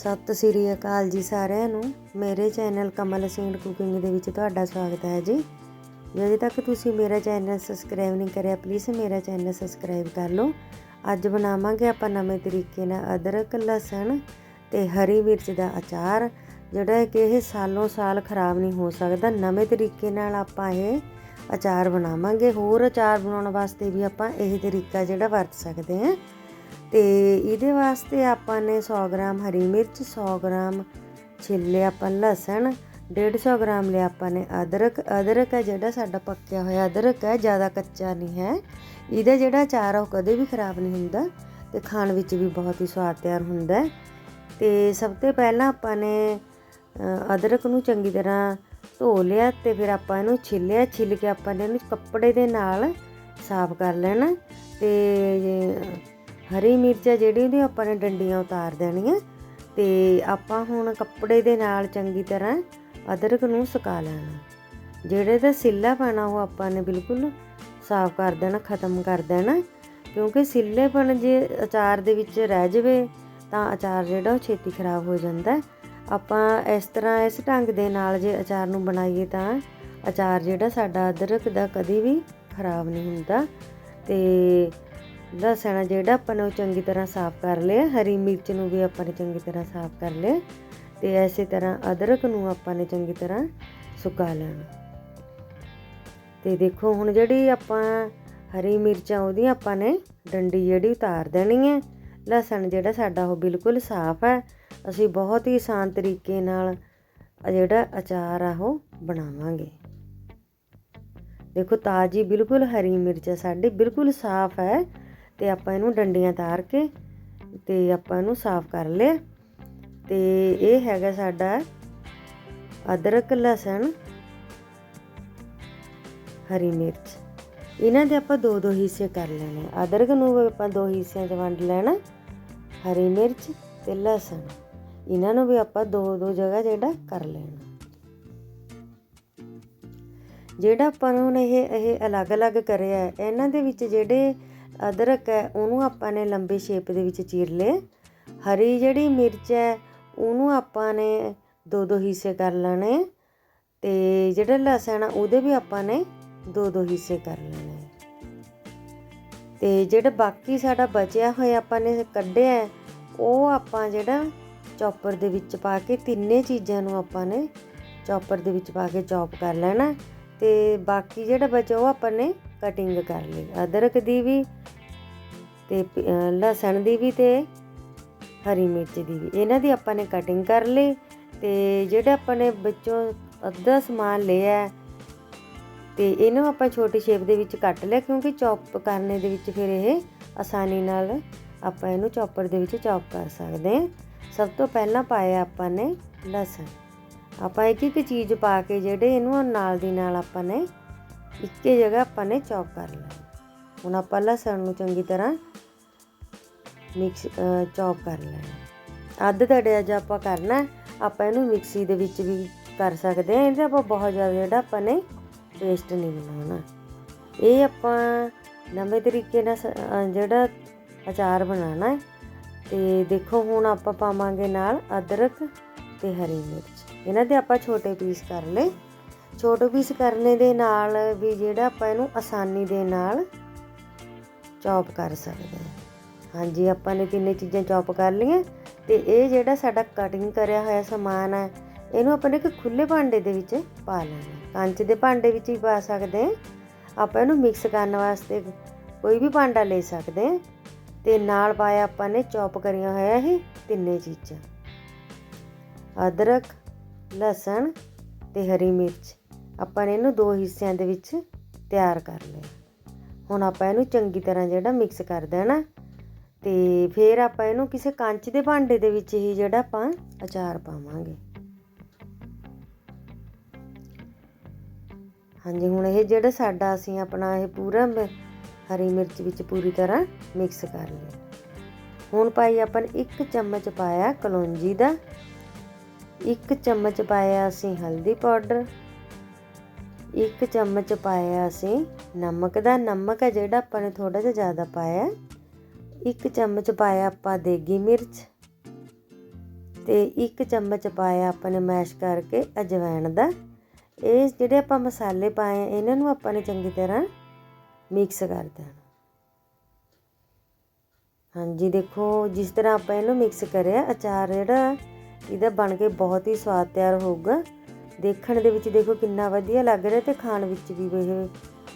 ਸਤਿ ਸ੍ਰੀ ਅਕਾਲ ਜੀ ਸਾਰਿਆਂ ਨੂੰ। ਮੇਰੇ ਚੈਨਲ ਕਮਲ ਸਿੰਘ ਕੁਕਿੰਗ ਦੇ ਵਿੱਚ ਤੁਹਾਡਾ ਸਵਾਗਤ ਹੈ ਜੀ। ਜੇ ਅਜੇ ਤੱਕ ਤੁਸੀਂ ਮੇਰਾ ਚੈਨਲ ਸਬਸਕ੍ਰਾਈਬ ਨਹੀਂ ਕਰਿਆ ਪਲੀਜ਼ ਮੇਰਾ ਚੈਨਲ ਸਬਸਕ੍ਰਾਈਬ ਕਰ ਲਓ। ਅੱਜ ਬਣਾਵਾਂਗੇ ਆਪਾਂ ਨਵੇਂ ਤਰੀਕੇ ਨਾਲ ਅਦਰਕ, ਲਸਣ ਤੇ ਹਰੀ ਮਿਰਚ ਦਾ ਅਚਾਰ, ਜਿਹੜਾ ਕਿ ਇਹ ਸਾਲੋਂ ਸਾਲ ਖਰਾਬ ਨਹੀਂ ਹੋ ਸਕਦਾ। ਨਵੇਂ ਤਰੀਕੇ ਨਾਲ ਆਪਾਂ ਇਹ ਅਚਾਰ ਬਣਾਵਾਂਗੇ। ਹੋਰ ਅਚਾਰ ਬਣਾਉਣ ਵਾਸਤੇ ਵੀ ਆਪਾਂ ਇਹ ਤਰੀਕਾ ਜਿਹੜਾ ਵਰਤ ਸਕਦੇ ਹਾਂ। ਤੇ ਇਹਦੇ ਵਾਸਤੇ ਆਪਾਂ ਨੇ 100 ਗ੍ਰਾਮ ਹਰੀ ਮਿਰਚ 100 ਗ੍ਰਾਮ ਛਿੱਲੇ ਆਪਾਂ ਲਸਣ 150 ਗ੍ਰਾਮ ਲਿਆ ਆਪਾਂ ਨੇ ਅਦਰਕ। ਅਦਰਕ ਹੈ ਜਿਹੜਾ ਸਾਡਾ ਪੱਕਿਆ ਹੋਇਆ ਅਦਰਕ ਹੈ, ਜ਼ਿਆਦਾ ਕੱਚਾ ਨਹੀਂ ਹੈ। ਇਹਦਾ ਜਿਹੜਾ ਅਚਾਰ ਆ ਉਹ ਕਦੇ ਵੀ ਖਰਾਬ ਨਹੀਂ ਹੁੰਦਾ ਤੇ ਖਾਣ ਵਿੱਚ ਵੀ ਬਹੁਤ ਹੀ ਸਵਾਦ ਤਿਆਰ ਹੁੰਦਾ ਹੈ। ਤੇ ਸਭ ਤੋਂ ਪਹਿਲਾਂ ਆਪਾਂ ਨੇ ਅਦਰਕ ਨੂੰ ਚੰਗੀ ਤਰ੍ਹਾਂ ਧੋ ਲਿਆ ਤੇ ਫਿਰ ਆਪਾਂ ਇਹਨੂੰ ਛਿੱਲਿਆ। ਛਿੱਲ ਕੇ ਆਪਾਂ ਨੇ ਇਹਨੂੰ ਕੱਪੜੇ ਦੇ ਨਾਲ ਸਾਫ਼ ਕਰ ਲੈਣਾ ਤੇ ਹਰੀ ਮਿਰਚ ਆ ਜਿਹੜੀ ਉਹਦੀ ਆਪਾਂ ਨੇ ਡੰਡੀਆਂ ਉਤਾਰ ਦੇਣੀਆਂ ਤੇ ਆਪਾਂ ਹੁਣ ਕੱਪੜੇ ਦੇ ਨਾਲ ਚੰਗੀ ਤਰ੍ਹਾਂ ਅਦਰਕ ਨੂੰ ਸੁਕਾ ਲੈਣਾ। ਜਿਹੜੇ ਦਾ ਸਿੱਲਾ ਪਾਣਾ ਉਹ ਆਪਾਂ ਨੇ ਬਿਲਕੁਲ ਸਾਫ਼ ਕਰ ਦੇਣਾ, ਖਤਮ ਕਰ ਦੇਣਾ। ਕਿਉਂਕਿ ਸਿੱਲੇਪਣ ਜੇ ਅਚਾਰ ਦੇ ਵਿੱਚ ਰਹਿ ਜਾਵੇ ਤਾਂ ਅਚਾਰ ਜਿਹੜਾ ਉਹ ਛੇਤੀ ਖਰਾਬ ਹੋ ਜਾਂਦਾ। ਆਪਾਂ ਇਸ ਤਰ੍ਹਾਂ ਇਸ ਢੰਗ ਦੇ ਨਾਲ ਜੇ ਅਚਾਰ ਨੂੰ ਬਣਾਈਏ ਤਾਂ ਅਚਾਰ ਜਿਹੜਾ ਸਾਡਾ ਅਦਰਕ ਦਾ ਕਦੀ ਵੀ ਖਰਾਬ ਨਹੀਂ ਹੁੰਦਾ ਤੇ ਲਸਣ ਆ ਜਿਹੜਾ ਆਪਾਂ ਨੇ ਉਹ ਚੰਗੀ ਤਰ੍ਹਾਂ ਸਾਫ਼ ਕਰ ਲਿਆ, ਹਰੀ ਮਿਰਚ ਨੂੰ ਵੀ ਆਪਾਂ ਨੇ ਚੰਗੀ ਤਰ੍ਹਾਂ ਸਾਫ਼ ਕਰ ਲਿਆ ਤੇ ਐਸੇ ਤਰ੍ਹਾਂ ਅਦਰਕ ਨੂੰ ਆਪਾਂ ਨੇ ਚੰਗੀ ਤਰ੍ਹਾਂ ਸੁਕਾ ਲੈਣਾ। ਤੇ ਦੇਖੋ ਹੁਣ ਜਿਹੜੀ ਆਪਾਂ ਹਰੀ ਮਿਰਚਾਂ ਉਹਦੀਆਂ ਆਪਾਂ ਨੇ ਡੰਡੀ ਜਿਹੜੀ ਉਤਾਰ ਦੇਣੀ ਹੈ ਲਸਣ ਜਿਹੜਾ ਸਾਡਾ ਉਹ ਬਿਲਕੁਲ ਸਾਫ਼ ਹੈ, ਅਸੀਂ ਬਹੁਤ ਹੀ ਆਸਾਨ ਤਰੀਕੇ ਨਾਲ ਜਿਹੜਾ ਅਚਾਰ ਆ ਉਹ ਬਣਾਵਾਂਗੇ। ਦੇਖੋ ਤਾਜੀ ਬਿਲਕੁਲ ਹਰੀ ਮਿਰਚ ਹੈ ਸਾਡੀ ਬਿਲਕੁਲ ਸਾਫ਼ ਹੈ ਤੇ ਆਪਾਂ ਇਹਨੂੰ ਡੰਡੀਆਂ ਤਾਰ ਕੇ ਤੇ ਆਪਾਂ ਇਹਨੂੰ ਸਾਫ਼ ਕਰ ਲਿਆ। ਤੇ ਇਹ ਹੈਗਾ ਸਾਡਾ ਅਦਰਕ, ਲਸਣ, ਹਰੀ ਮਿਰਚ। ਇਹਨਾਂ ਦੇ ਆਪਾਂ ਦੋ ਦੋ ਹਿੱਸੇ ਕਰ ਲੈਣੇ ਅਦਰਕ ਨੂੰ ਵੀ ਆਪਾਂ ਦੋ ਹਿੱਸਿਆਂ 'ਚ ਵੰਡ ਲੈਣਾ, ਹਰੀ ਮਿਰਚ ਤੇ ਲਸਣ। ਇਹਨਾਂ ਨੂੰ ਵੀ ਆਪਾਂ ਦੋ ਦੋ ਜਗ੍ਹਾ ਜਿਹੜਾ ਕਰ ਲੈਣਾ। ਜਿਹੜਾ ਆਪਾਂ ਨੂੰ ਹੁਣ ਇਹ ਇਹ ਅਲੱਗ-ਅਲੱਗ ਕਰਿਆ, ਇਹਨਾਂ ਦੇ ਵਿੱਚ ਜਿਹੜੇ ਅਦਰਕ ਹੈ, ਉਹਨੂੰ ਆਪਾਂ ਨੇ ਲੰਬੇ ਸ਼ੇਪ ਦੇ ਵਿੱਚ ਚੀਰ ਲਏ। ਹਰੀ ਜਿਹੜੀ ਮਿਰਚ ਹੈ, ਉਹਨੂੰ ਆਪਾਂ ਨੇ ਦੋ ਦੋ ਹਿੱਸੇ ਕਰ ਲੈਣੇ। ਤੇ ਜਿਹੜਾ ਲਸਣ ਆ ਉਹਦੇ ਵੀ ਆਪਾਂ ਨੇ ਦੋ ਦੋ ਹਿੱਸੇ ਕਰ ਲੈਣੇ। ਤੇ ਜਿਹੜਾ ਬਾਕੀ ਸਾਡਾ ਬਚਿਆ ਹੋਇਆ ਆਪਾਂ ਨੇ ਕੱਢਿਆ ਉਹ ਆਪਾਂ ਜਿਹੜਾ ਚੌਪਰ ਦੇ ਵਿੱਚ ਪਾ ਕੇ ਤਿੰਨੇ ਚੀਜ਼ਾਂ ਨੂੰ ਆਪਾਂ ਨੇ ਚੌਪਰ ਦੇ ਵਿੱਚ ਪਾ ਕੇ ਚੌਪ ਕਰ ਲੈਣਾ। ਤੇ ਬਾਕੀ ਜਿਹੜਾ ਬਚਿਆ, ਉਹ ਆਪਾਂ ਨੇ ਕਟਿੰਗ ਕਰ ਲਈ। ਅਦਰਕ ਦੀ ਵੀ ਤੇ ਲਸਣ ਦੀ ਵੀ ਤੇ ਹਰੀ ਮਿਰਚ ਦੀ ਵੀ। ਇਹਨਾਂ ਦੀ ਆਪਾਂ ਨੇ ਕਟਿੰਗ ਕਰ ਲਈ ਤੇ ਜਿਹੜਾ ਆਪਾਂ ਨੇ ਵਿੱਚੋਂ ਅੱਧਾ ਸਮਾਨ ਲਿਆ ਹੈ, ਤੇ ਇਹਨੂੰ ਆਪਾਂ ਛੋਟੀ ਸ਼ੇਪ ਦੇ ਵਿੱਚ ਕੱਟ ਲਿਆ ਕਿਉਂਕਿ ਚੌਪ ਕਰਨੇ ਦੇ ਵਿੱਚ ਫਿਰ ਇਹ ਆਸਾਨੀ ਨਾਲ ਆਪਾਂ ਇਹਨੂੰ ਚੌਪਰ ਦੇ ਵਿੱਚ ਚੌਪ ਕਰ ਸਕਦੇ ਹਾਂ। ਸਭ ਤੋਂ ਪਹਿਲਾਂ ਪਾਇਆ ਆਪਾਂ ਨੇ ਲਸਣ। ਆਪਾਂ ਇੱਕ ਇੱਕ ਚੀਜ਼ ਪਾ ਕੇ ਜਿਹੜੇ ਇਹਨੂੰ ਨਾਲ ਦੀ ਨਾਲ ਆਪਾਂ ਨੇ ਇੱਕੇ ਜਗ੍ਹਾ ਆਪਾਂ ਨੇ ਚੌਪ ਕਰ ਲੈਣਾ। ਹੁਣ ਆਪਾਂ ਲਸਣ ਨੂੰ ਚੰਗੀ ਤਰ੍ਹਾਂ ਮਿਕਸ ਚੌਪ ਕਰ ਲੈਣਾ। ਅੱਧ ਦੜਿਆ ਜਿਹਾ ਆਪਾਂ ਕਰਨਾ, ਆਪਾਂ ਇਹਨੂੰ ਮਿਕਸੀ ਦੇ ਵਿੱਚ ਵੀ ਕਰ ਸਕਦੇ ਹਾਂ, ਇਹਦੇ ਆਪਾਂ ਬਹੁਤ ਜ਼ਿਆਦਾ ਜਿਹੜਾ ਆਪਾਂ ਨੇ ਪੇਸਟ ਨਹੀਂ ਬਣਾਉਣਾ। ਇਹ ਆਪਾਂ ਨਵੇਂ ਤਰੀਕੇ ਨਾਲ ਸ- ਜਿਹੜਾ ਅਚਾਰ ਬਣਾਉਣਾ ਹੈ, ਤੇ ਦੇਖੋ ਹੁਣ ਆਪਾਂ ਪਾਵਾਂਗੇ ਨਾਲ ਅਦਰਕ ਤੇ ਹਰੀ ਮਿਰਚ। ਇਹਨਾਂ ਦੇ ਆਪਾਂ ਛੋਟੇ ਪੀਸ ਕਰ ਲਏ। ਛੋਟੇ ਪੀਸ ਕਰਨੇ ਦੇ ਨਾਲ ਵੀ ਜਿਹੜਾ ਆਪਾਂ ਇਹਨੂੰ ਆਸਾਨੀ ਦੇ ਨਾਲ ਚੌਪ ਕਰ ਸਕਦੇ ਹਾਂ। ਹਾਂਜੀ, ਆਪਾਂ ਨੇ ਤਿੰਨੇ ਚੀਜ਼ਾਂ ਚੌਪ ਕਰ ਲਈਆਂ ਤੇ ਇਹ ਜਿਹੜਾ ਸਾਡਾ ਕਟਿੰਗ ਕਰਿਆ ਹੋਇਆ ਸਮਾਨ ਹੈ ਇਹਨੂੰ ਆਪਾਂ ਨੇ ਇੱਕ ਖੁੱਲੇ ਭਾਂਡੇ ਦੇ ਵਿੱਚ ਪਾ ਲੈਣਾ। ਕੰਚ ਦੇ ਭਾਂਡੇ ਵਿੱਚ ਵੀ ਪਾ ਸਕਦੇ ਹਾਂ। ਆਪਾਂ ਇਹਨੂੰ ਮਿਕਸ ਕਰਨ ਵਾਸਤੇ ਕੋਈ ਵੀ ਭਾਂਡਾ ਲੈ ਸਕਦੇ ਹਾਂ ਤੇ ਨਾਲ ਪਾਇਆ ਆਪਾਂ ਨੇ ਚੌਪ ਕਰੀਆਂ ਹੋਇਆ ਇਹ ਤਿੰਨੇ ਚੀਜ਼ਾਂ। ਅਦਰਕ, ਲਸਣ ਤੇ ਹਰੀ ਮਿਰਚ। ਆਪਾਂ ਨੇ ਇਹਨੂੰ ਦੋ ਹਿੱਸਿਆਂ ਦੇ ਵਿੱਚ ਤਿਆਰ ਕਰ ਲਿਆ। ਹੁਣ ਆਪਾਂ ਇਹਨੂੰ ਚੰਗੀ ਤਰ੍ਹਾਂ ਜਿਹੜਾ ਮਿਕਸ ਕਰ ਦੇਣਾ ਤੇ ਫਿਰ ਆਪਾਂ ਇਹਨੂੰ ਕਿਸੇ ਕੰਚ ਦੇ ਭਾਂਡੇ ਦੇ ਵਿੱਚ ਹੀ ਜਿਹੜਾ ਆਪਾਂ ਅਚਾਰ ਪਾਵਾਂਗੇ। ਹਾਂਜੀ, ਹੁਣ ਇਹ ਜਿਹੜਾ ਸਾਡਾ ਅਸੀਂ ਆਪਣਾ ਇਹ ਪੂਰਾ ਮ- ਹਰੀ ਮਿਰਚ ਵਿੱਚ ਪੂਰੀ ਤਰ੍ਹਾਂ ਮਿਕਸ ਕਰ ਲਿਆ। ਹੁਣ ਪਾਈ ਆਪਾਂ ਇੱਕ ਚਮਚ ਪਾਇਆ ਕਲੌਂਜੀ ਦਾ, ਇੱਕ ਚਮਚ ਪਾਇਆ ਅਸੀਂ ਹਲਦੀ ਪਾਊਡਰ ਇੱਕ ਚਮਚ ਪਾਇਆ ਅਸੀਂ ਨਮਕ ਦਾ, ਨਮਕ ਹੈ ਜਿਹੜਾ ਆਪਾਂ ਨੇ ਥੋੜਾ ਜਿਹਾ ਜ਼ਿਆਦਾ ਪਾਇਆ। ਇੱਕ ਚਮਚ ਪਾਇਆ ਆਪਾਂ ਦੇਗੀ ਮਿਰਚ ਤੇ ਇੱਕ ਚਮਚ ਪਾਇਆ ਆਪਾਂ ਨੇ ਮੈਸ਼ ਕਰਕੇ ਅਜਵਾਇਣ ਦਾ। ਇਹ ਜਿਹੜੇ ਆਪਾਂ ਮਸਾਲੇ ਪਾਏ ਇਹਨਾਂ ਨੂੰ ਆਪਾਂ ਨੇ ਚੰਗੀ ਤਰ੍ਹਾਂ ਮਿਕਸ ਕਰ ਦੇਣਾ। ਹਾਂਜੀ, ਦੇਖੋ ਜਿਸ ਤਰ੍ਹਾਂ ਆਪਾਂ ਇਹਨੂੰ ਮਿਕਸ ਕਰਿਆ, ਅਚਾਰ ਜਿਹੜਾ, ਇਹਦਾ ਬਣ ਕੇ ਬਹੁਤ ਹੀ ਸਵਾਦ ਤਿਆਰ ਹੋਊਗਾ। ਦੇਖਣ ਦੇ ਵਿੱਚ ਦੇਖੋ ਕਿੰਨਾ ਵਧੀਆ ਲੱਗ ਰਿਹਾ ਤੇ ਖਾਣ ਵਿੱਚ ਵੀ ਇਹ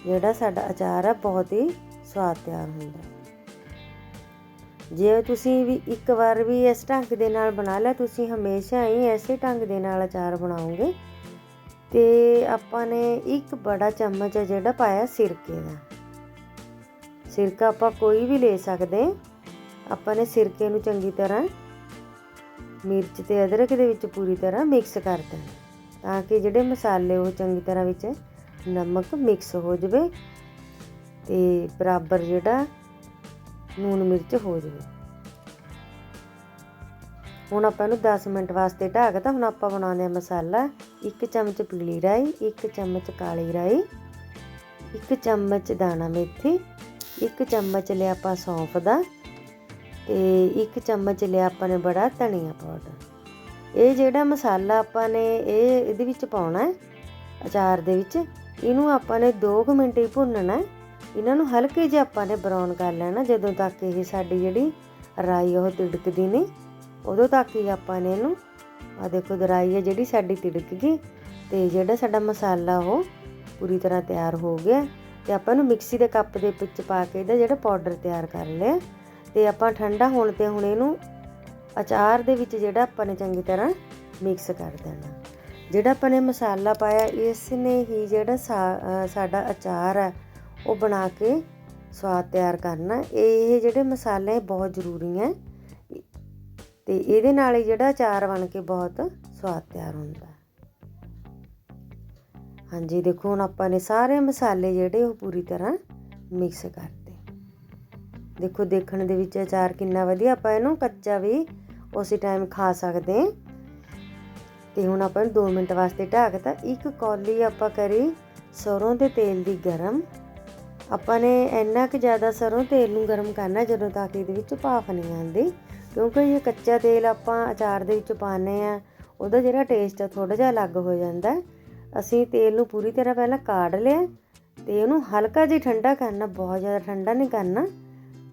ਜਿਹੜਾ ਸਾਡਾ ਅਚਾਰ ਆ, ਬਹੁਤ ਹੀ ਸਵਾਦ ਤਿਆਰ ਹੁੰਦਾ। ਜੇ ਤੁਸੀਂ ਵੀ ਇੱਕ ਵਾਰ ਵੀ ਇਸ ਢੰਗ ਦੇ ਨਾਲ ਬਣਾ ਲਿਆ, ਤੁਸੀਂ ਹਮੇਸ਼ਾ ਹੀ ਐਸੇ ਢੰਗ ਦੇ ਨਾਲ ਅਚਾਰ ਬਣਾਓਗੇ ਤੇ ਆਪਾਂ ਨੇ ਇੱਕ ਬੜਾ ਚਮਚ ਹੈ ਜਿਹੜਾ ਪਾਇਆ ਸਿਰਕੇ ਦਾ। ਸਿਰਕਾ ਆਪਾਂ ਕੋਈ ਵੀ ਲੈ ਸਕਦੇ ਆਪਾਂ ਨੇ ਸਿਰਕੇ ਨੂੰ ਚੰਗੀ ਤਰ੍ਹਾਂ ਮਿਰਚ ਤੇ ਅਦਰਕ ਦੇ ਵਿੱਚ ਪੂਰੀ ਤਰ੍ਹਾਂ ਮਿਕਸ ਕਰ ਦੇਣਾ। ਤਾਂ ਕਿ ਜਿਹੜੇ ਮਸਾਲੇ ਉਹ ਚੰਗੀ ਤਰ੍ਹਾਂ ਵਿੱਚ ਨਮਕ ਮਿਕਸ ਹੋ ਜਾਵੇ ਤੇ ਬਰਾਬਰ ਜਿਹੜਾ ਨੂਨ ਮਿਰਚ ਹੋ ਜਾਵੇ। ਹੁਣ ਆਪਾਂ ਇਹਨੂੰ 10 ਮਿੰਟ ਵਾਸਤੇ ਢੱਕਦਾ ਹੁਣ ਆਪਾਂ ਬਣਾਉਂਦੇ ਆ ਮਸਾਲਾ। ਇੱਕ ਚਮਚ ਪੀਲੀ ਰਾਈ, ਇੱਕ ਚਮਚ ਕਾਲੀ ਰਾਈ, ਇੱਕ ਚਮਚ ਦਾਣਾ ਮੇਥੀ, ਇੱਕ ਚਮਚ ਲਿਆ ਆਪਾਂ ਸੌਂਫ ਦਾ ਤੇ ਇੱਕ ਚਮਚ ਲਿਆ ਆਪਾਂ ਨੇ ਬੜਾ ਧਨੀਆ ਪਾਊਡਰ। ਇਹ ਜਿਹੜਾ ਮਸਾਲਾ ਆਪਾਂ ਨੇ ਇਹ ਇਹਦੇ ਵਿੱਚ ਪਾਉਣਾ ਹੈ, ਅਚਾਰ ਦੇ ਵਿੱਚ, ਇਹਨੂੰ ਆਪਾਂ ਨੇ 2 ਮਿੰਟ ਹੀ ਭੁੰਨਣਾ ਹੈ। ਇਹਨਾਂ ਨੂੰ ਹਲਕੇ ਜਿਹਾ ਆਪਾਂ ਨੇ ਬਰਾਊਨ ਕਰ ਲੈਣਾ, ਜਦੋਂ ਤੱਕ ਇਹ ਸਾਡੀ ਜਿਹੜੀ ਰਾਈ ਉਹ ਤਿੜਕਦੀ ਨਹੀਂ, ਉਦੋਂ ਤੱਕ ਹੀ ਆਪਾਂ ਨੇ ਇਹਨੂੰ ਆ ਦੇਖੋ ਦਰਾਈ ਹੈ ਜਿਹੜੀ ਸਾਡੀ ਤਿੜਕ ਗਈ, ਤੇ ਜਿਹੜਾ ਸਾਡਾ ਮਸਾਲਾ ਉਹ ਪੂਰੀ ਤਰ੍ਹਾਂ ਤਿਆਰ ਹੋ ਗਿਆ ਤੇ ਆਪਾਂ ਇਹਨੂੰ ਮਿਕਸੀ ਦੇ ਕੱਪ ਦੇ ਵਿੱਚ ਪਾ ਕੇ ਇਹਦਾ ਜਿਹੜਾ ਪਾਊਡਰ ਤਿਆਰ ਕਰ ਲਿਆ ਤੇ ਆਪਾਂ ਠੰਡਾ ਹੋਣ ਤੇ ਹੁਣ ਇਹਨੂੰ ਅਚਾਰ ਦੇ ਵਿੱਚ ਜਿਹੜਾ ਆਪਾਂ ਨੇ ਚੰਗੀ ਤਰ੍ਹਾਂ ਮਿਕਸ ਕਰ ਦੇਣਾ। ਜਿਹੜਾ ਆਪਾਂ ਨੇ ਮਸਾਲਾ ਪਾਇਆ ਇਸ ਨੇ ਹੀ ਜਿਹੜਾ ਸਾਡਾ ਅਚਾਰ ਹੈ ਉਹ ਬਣਾ ਕੇ ਸਵਾਦ ਤਿਆਰ ਕਰਨਾ। ਇਹ ਜਿਹੜੇ ਮਸਾਲੇ ਬਹੁਤ ਜ਼ਰੂਰੀ ਹੈ ਤੇ ਇਹਦੇ ਨਾਲ ਹੀ ਜਿਹੜਾ ਅਚਾਰ ਬਣ ਕੇ ਬਹੁਤ ਸਵਾਦ ਤਿਆਰ ਹੁੰਦਾ। ਹਾਂਜੀ, ਦੇਖੋ, ਹੁਣ ਆਪਾਂ ਨੇ ਸਾਰੇ ਮਸਾਲੇ ਜਿਹੜੇ ਉਹ ਪੂਰੀ ਤਰ੍ਹਾਂ ਮਿਕਸ ਕਰਤੇ ਦੇਖੋ, ਦੇਖਣ ਦੇ ਵਿੱਚ ਅਚਾਰ ਕਿੰਨਾ ਵਧੀਆ, ਆਪਾਂ ਇਹਨੂੰ ਕੱਚਾ ਵੀ ਉਸੇ ਟਾਈਮ ਖਾ ਸਕਦੇ ਹਾਂ। ਤੇ ਹੁਣ ਆਪਾਂ ਨੂੰ 2 ਮਿੰਟ ਵਾਸਤੇ ਢੱਕਤਾ ਇੱਕ ਕੌਲੀ ਆਪਾਂ ਕਰੀ ਸਰੋਂ ਦੇ ਤੇਲ ਦੀ ਗਰਮ। ਆਪਾਂ ਨੇ ਇੰਨਾ ਕਿ ਜ਼ਿਆਦਾ ਸਰੋਂ ਤੇਲ ਨੂੰ ਗਰਮ ਕਰਨਾ ਜਦੋਂ ਤੱਕ ਇਹਦੇ ਵਿੱਚ ਭਾਫ ਨਹੀਂ ਆਉਂਦੀ, ਕਿਉਂਕਿ ਇਹ ਕੱਚਾ ਤੇਲ ਆਪਾਂ ਅਚਾਰ ਦੇ ਵਿੱਚ ਪਾਉਂਦੇ ਆ ਉਹਦਾ ਜਿਹੜਾ ਟੇਸਟ ਆ ਥੋੜਾ ਜਿਹਾ ਅਲੱਗ ਹੋ ਜਾਂਦਾ। ਅਸੀਂ ਤੇਲ ਨੂੰ ਪੂਰੀ ਤਰ੍ਹਾਂ ਪਹਿਲਾਂ ਕਾੜ ਲਿਆ ਤੇ ਉਹਨੂੰ ਹਲਕਾ ਜਿਹਾ ਠੰਡਾ ਕਰਨਾ, ਬਹੁਤ ਜ਼ਿਆਦਾ ਠੰਡਾ ਨਹੀਂ ਕਰਨਾ।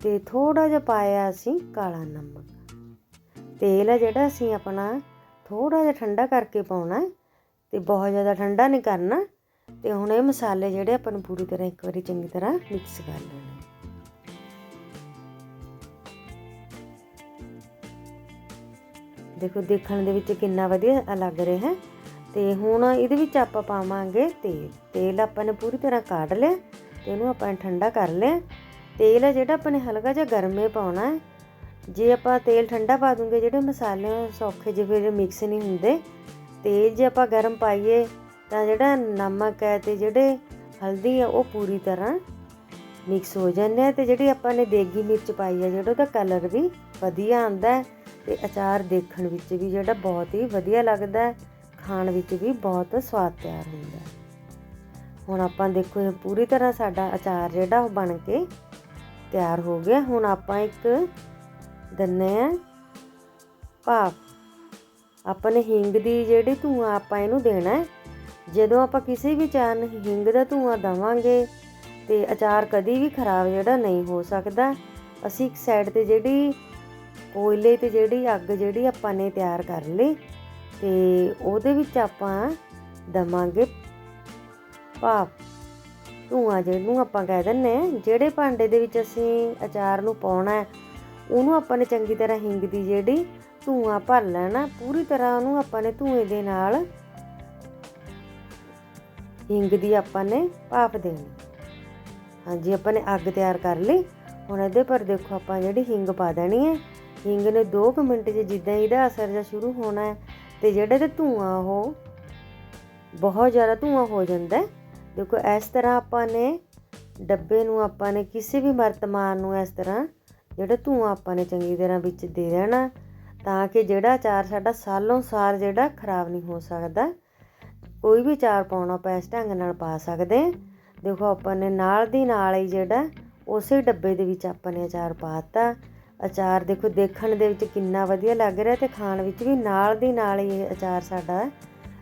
ਤੇ ਥੋੜਾ ਜਿਹਾ ਪਾਇਆ ਅਸੀਂ ਕਾਲਾ ਨਮਕ। ਤੇਲ ਹੈ ਜਿਹੜਾ ਅਸੀਂ ਆਪਣਾ ਥੋੜਾ ਜਿਹਾ ਠੰਡਾ ਕਰਕੇ ਪਾਉਣਾ ਤੇ ਬਹੁਤ ਜ਼ਿਆਦਾ ਠੰਡਾ ਨਹੀਂ ਕਰਨਾ ਤੇ ਹੁਣ ਇਹ ਮਸਾਲੇ ਜਿਹੜੇ ਆਪਾਂ ਨੂੰ ਪੂਰੀ ਤਰ੍ਹਾਂ ਇੱਕ ਵਾਰੀ ਚੰਗੀ ਤਰ੍ਹਾਂ ਮਿਕਸ ਕਰ ਲੈਣੇ ਦੇਖੋ ਦੇਖਣ ਦੇ ਵਿੱਚ ਕਿੰਨਾ ਵਧੀਆ ਲੱਗ ਰਿਹਾ ਹੈ ਤੇ ਹੁਣ ਇਹਦੇ ਵਿੱਚ ਆਪਾਂ ਪਾਵਾਂਗੇ ਤੇਲ। ਤੇਲ ਆਪਾਂ ਨੇ ਪੂਰੀ ਤਰ੍ਹਾਂ ਕਾੜ ਲਿਆ ਤੇ ਇਹਨੂੰ ਆਪਾਂ ਠੰਡਾ ਕਰ ਲਿਆ। ਤੇਲ ਹੈ ਜਿਹੜਾ ਆਪਾਂ ਨੇ ਹਲਕਾ ਜਿਹਾ ਗਰਮੇ ਪਾਉਣਾ ਹੈ ਜੇ ਆਪਾਂ ਤੇਲ ਠੰਡਾ ਪਾ ਦੂੰਗੇ ਜਿਹੜੇ ਮਸਾਲੇ ਸੌਖੇ ਜਿਹੇ ਫਿਰ ਮਿਕਸ ਨਹੀਂ ਹੁੰਦੇ, ਤੇਲ ਜੇ ਆਪਾਂ ਗਰਮ ਪਾਈਏ ਤਾਂ ਜਿਹੜਾ ਨਮਕ ਹੈ ਤੇ ਜਿਹੜੇ ਹਲਦੀ ਹੈ ਉਹ ਪੂਰੀ ਤਰ੍ਹਾਂ ਮਿਕਸ ਹੋ ਜਾਂਦੇ ਆ ਤੇ ਜਿਹੜੀ ਆਪਾਂ ਨੇ ਦੇਗੀ ਮਿਰਚ ਪਾਈ ਹੈ ਜਿਹੜਾ ਉਹਦਾ ਕਲਰ ਵੀ ਵਧੀਆ ਆਉਂਦਾ ਤੇ ਅਚਾਰ ਦੇਖਣ ਵਿੱਚ ਵੀ ਜਿਹੜਾ ਬਹੁਤ ਹੀ ਵਧੀਆ ਲੱਗਦਾ ਖਾਣ ਵਿੱਚ ਵੀ ਬਹੁਤ ਸਵਾਦ ਤਿਆਰ ਹੁੰਦਾ ਹੁਣ ਆਪਾਂ ਦੇਖੋ ਇਹ ਪੂਰੀ ਤਰ੍ਹਾਂ ਸਾਡਾ ਅਚਾਰ ਜਿਹੜਾ ਉਹ ਬਣ ਕੇ ਤਿਆਰ ਹੋ ਗਿਆ। ਹੁਣ ਆਪਾਂ ਇੱਕ ਦੰਨੇ ਆ। ਭਾਫ ਆਪਾਂ ਨੇ ਹਿੰਗ ਦੀ ਜਿਹੜੀ ਧੂਆਂ ਆਪਾਂ ਇਹਨੂੰ ਦੇਣਾ ਹੈ, ਜਦੋਂ ਆਪਾਂ ਕਿਸੇ ਵੀ ਚਾਰ ਨੂੰ ਹਿੰਗ ਦਾ ਧੂਆਂ ਦਵਾਂਗੇ ਤੇ ਅਚਾਰ ਕਦੀ ਵੀ ਖਰਾਬ ਜਿਹੜਾ ਨਹੀਂ ਹੋ ਸਕਦਾ, ਅਸੀਂ ਇੱਕ ਸਾਈਡ ਤੇ ਜਿਹੜੀ ਕੋਇਲੇ ਤੇ ਜਿਹੜੀ ਅੱਗ ਜਿਹੜੀ ਆਪਾਂ ਨੇ ਤਿਆਰ ਕਰ ਲਈ ਤੇ ਉਹਦੇ ਵਿੱਚ ਆਪਾਂ ਦਵਾਂਗੇ ਭਾਪ ਧੂਆਂ ਜਿਹਨੂੰ ਆਪਾਂ ਕਹਿ ਦਿੰਨੇ ਆ, ਜਿਹੜੇ ਭਾਂਡੇ ਦੇ ਵਿੱਚ ਅਸੀਂ ਅਚਾਰ ਨੂੰ ਪਾਉਣਾ ਹੈ ਉਹਨੂੰ ਆਪਾਂ ਨੇ ਚੰਗੀ ਤਰ੍ਹਾਂ ਹਿੰਗ ਦੀ ਜਿਹੜੀ ਧੂਆਂ ਭਰ ਲੈਣਾ, ਪੂਰੀ ਤਰ੍ਹਾਂ ਉਹਨੂੰ ਆਪਾਂ ਨੇ ਧੂਏ ਦੇ ਨਾਲ ਹਿੰਗ ਦੀ ਆਪਾਂ ਨੇ ਭਾਪ ਦੇਣੀ। ਹਾਂਜੀ, ਆਪਾਂ ਨੇ ਅੱਗ ਤਿਆਰ ਕਰ ਲਈ। ਹੁਣ ਇਹਦੇ ਪਰ ਦੇਖੋ ਆਪਾਂ ਜਿਹੜੀ ਹਿੰਗ ਪਾ ਦੇਣੀ ਹੈ। ਹਿੰਗ ਨੇ 2 ਮਿੰਟ 'ਚ ਜਿੱਦਾਂ ਇਹਦਾ ਅਸਰ ਜਿਹਾ ਸ਼ੁਰੂ ਹੋਣਾ ਹੈ ਤੇ ਜਿਹੜੇ ਤੇ ਧੂਆਂ ਉਹ ਬਹੁਤ ਜ਼ਿਆਦਾ ਧੂਆਂ ਹੋ ਜਾਂਦਾ ਦੇਖੋ, ਇਸ ਤਰ੍ਹਾਂ ਆਪਾਂ ਨੇ ਡੱਬੇ ਨੂੰ ਆਪਾਂ ਨੇ ਕਿਸੇ ਵੀ ਮਰਤਮਾਨ ਨੂੰ ਇਸ ਤਰ੍ਹਾਂ ਜਿਹੜਾ ਧੂਆਂ ਆਪਾਂ ਨੇ ਚੰਗੀ ਤਰ੍ਹਾਂ ਵਿੱਚ ਦੇ ਦੇਣਾ, ਤਾਂ ਕਿ ਜਿਹੜਾ ਅਚਾਰ ਸਾਡਾ ਸਾਲੋਂ ਸਾਲ ਜਿਹੜਾ ਖਰਾਬ ਨਹੀਂ ਹੋ ਸਕਦਾ, ਕੋਈ ਵੀ ਚਾਰ ਪਾਉਣਾ ਆਪਾਂ ਇਸ ਢੰਗ ਨਾਲ ਪਾ ਸਕਦੇ ਦੇਖੋ, ਆਪਾਂ ਨੇ ਨਾਲ ਦੀ ਨਾਲ ਹੀ ਜਿਹੜਾ ਉਸੇ ਡੱਬੇ ਦੇ ਵਿੱਚ ਆਪਾਂ ਨੇ ਅਚਾਰ ਪਾਤਾ। ਅਚਾਰ ਦੇਖੋ, ਦੇਖਣ ਦੇ ਵਿੱਚ ਕਿੰਨਾ ਵਧੀਆ ਲੱਗ ਰਿਹਾ ਤੇ ਖਾਣ ਵਿੱਚ ਵੀ ਨਾਲ ਦੀ ਨਾਲ ਹੀ ਇਹ ਅਚਾਰ ਸਾਡਾ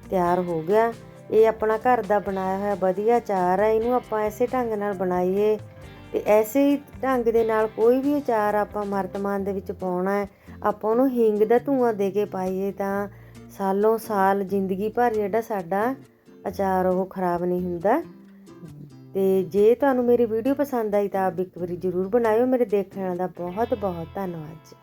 ਤਿਆਰ ਹੋ ਗਿਆ। ਇਹ ਆਪਣਾ ਘਰ ਦਾ ਬਣਾਇਆ ਹੋਇਆ ਵਧੀਆ ਅਚਾਰ ਹੈ ਇਹਨੂੰ ਆਪਾਂ ਐਸੇ ਢੰਗ ਨਾਲ ਬਣਾਈਏ। ਤੇ ਐਸੇ ਹੀ ਢੰਗ ਦੇ ਨਾਲ ਕੋਈ ਵੀ ਅਚਾਰ ਆਪਾਂ ਮਰਤਮਾਨ ਦੇ ਵਿੱਚ ਪਾਉਣਾ ਹੈ, ਆਪਾਂ ਉਹਨੂੰ ਹਿੰਗ ਦਾ ਧੂਆਂ ਦੇ ਕੇ ਪਾਈਏ ਤਾਂ ਸਾਲੋਂ ਸਾਲ ਜ਼ਿੰਦਗੀ ਭਰ ਜਿਹੜਾ ਸਾਡਾ ਅਚਾਰ ਉਹ ਖਰਾਬ ਨਹੀਂ ਹੁੰਦਾ। ਤੇ ਜੇ ਤੁਹਾਨੂੰ ਮੇਰੀ ਵੀਡੀਓ ਪਸੰਦ ਆਈ ਤਾਂ ਆਪ ਇੱਕ ਵਾਰੀ ਜ਼ਰੂਰ ਬਣਾਇਓ। ਮੇਰੇ ਦੇਖਣ ਦਾ ਬਹੁਤ ਬਹੁਤ ਧੰਨਵਾਦ ਜੀ।